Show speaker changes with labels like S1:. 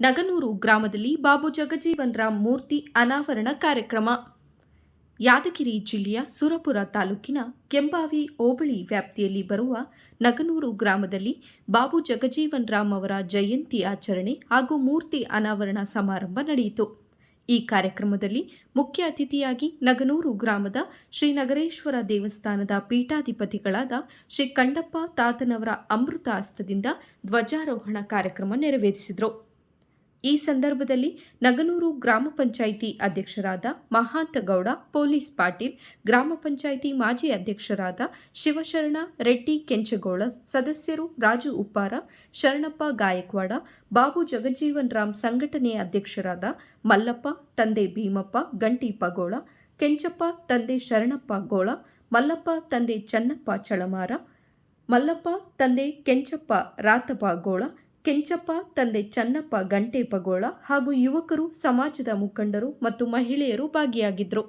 S1: ನಗನೂರು ಗ್ರಾಮದಲ್ಲಿ ಬಾಬು ಜಗಜೀವನ್ ರಾಮ್ ಮೂರ್ತಿ ಅನಾವರಣ ಕಾರ್ಯಕ್ರಮ. ಯಾದಗಿರಿ ಜಿಲ್ಲೆಯ ಸುರಪುರ ತಾಲೂಕಿನ ಕೆಂಬಾವಿ ಹೋಬಳಿ ವ್ಯಾಪ್ತಿಯಲ್ಲಿ ಬರುವ ನಗನೂರು ಗ್ರಾಮದಲ್ಲಿ ಬಾಬು ಜಗಜೀವನ್ ರಾಮ್ ಅವರ ಜಯಂತಿ ಆಚರಣೆ ಹಾಗೂ ಮೂರ್ತಿ ಅನಾವರಣ ಸಮಾರಂಭ ನಡೆಯಿತು. ಈ ಕಾರ್ಯಕ್ರಮದಲ್ಲಿ ಮುಖ್ಯ ಅತಿಥಿಯಾಗಿ ನಗನೂರು ಗ್ರಾಮದ ಶ್ರೀ ನಗರೇಶ್ವರ ದೇವಸ್ಥಾನದ ಪೀಠಾಧಿಪತಿಗಳಾದ ಶ್ರೀ ಕಂಡಪ್ಪ ತಾತನವರ ಅಮೃತ ಹಸ್ತದಿಂದ ಧ್ವಜಾರೋಹಣ ಕಾರ್ಯಕ್ರಮ ನೆರವೇರಿಸಿದರು. ಈ ಸಂದರ್ಭದಲ್ಲಿ ನಗನೂರು ಗ್ರಾಮ ಪಂಚಾಯಿತಿ ಅಧ್ಯಕ್ಷರಾದ ಮಹಾಂತಗೌಡ, ಪೊಲೀಸ್ ಪಾಟೀಲ್, ಗ್ರಾಮ ಪಂಚಾಯಿತಿ ಮಾಜಿ ಅಧ್ಯಕ್ಷರಾದ ಶಿವಶರಣ, ರೆಡ್ಡಿ ಕೆಂಚಗೋಳ ಸದಸ್ಯರು ರಾಜು ಉಪ್ಪಾರ, ಶರಣಪ್ಪ ಗಾಯಕ್ವಾಡ, ಬಾಬು ಜಗಜೀವನ್ ರಾಮ್ ಸಂಘಟನೆಯ ಅಧ್ಯಕ್ಷರಾದ ಮಲ್ಲಪ್ಪ, ತಂದೆ ಭೀಮಪ್ಪ, ಗಂಟಿ ಪಗೋಳ, ಕೆಂಚಪ್ಪ, ತಂದೆ ಶರಣಪ್ಪ ಗೋಳ, ಮಲ್ಲಪ್ಪ, ತಂದೆ ಚನ್ನಪ್ಪ ಚಳಮಾರ, ಮಲ್ಲಪ್ಪ, ತಂದೆ ಕೆಂಚಪ್ಪ ರಾತಪ್ಪ ಗೋಳ ಕೆಂಚಪ್ಪ ತಂದೆ ಚನ್ನಪ್ಪ ಗಂಟೇಪಗೋಳ ಹಾಗೂ ಯುವಕರು ಸಮಾಜದ ಮುಖಂಡರು ಮತ್ತು ಮಹಿಳೆಯರು ಭಾಗಿಯಾಗಿದ್ದರು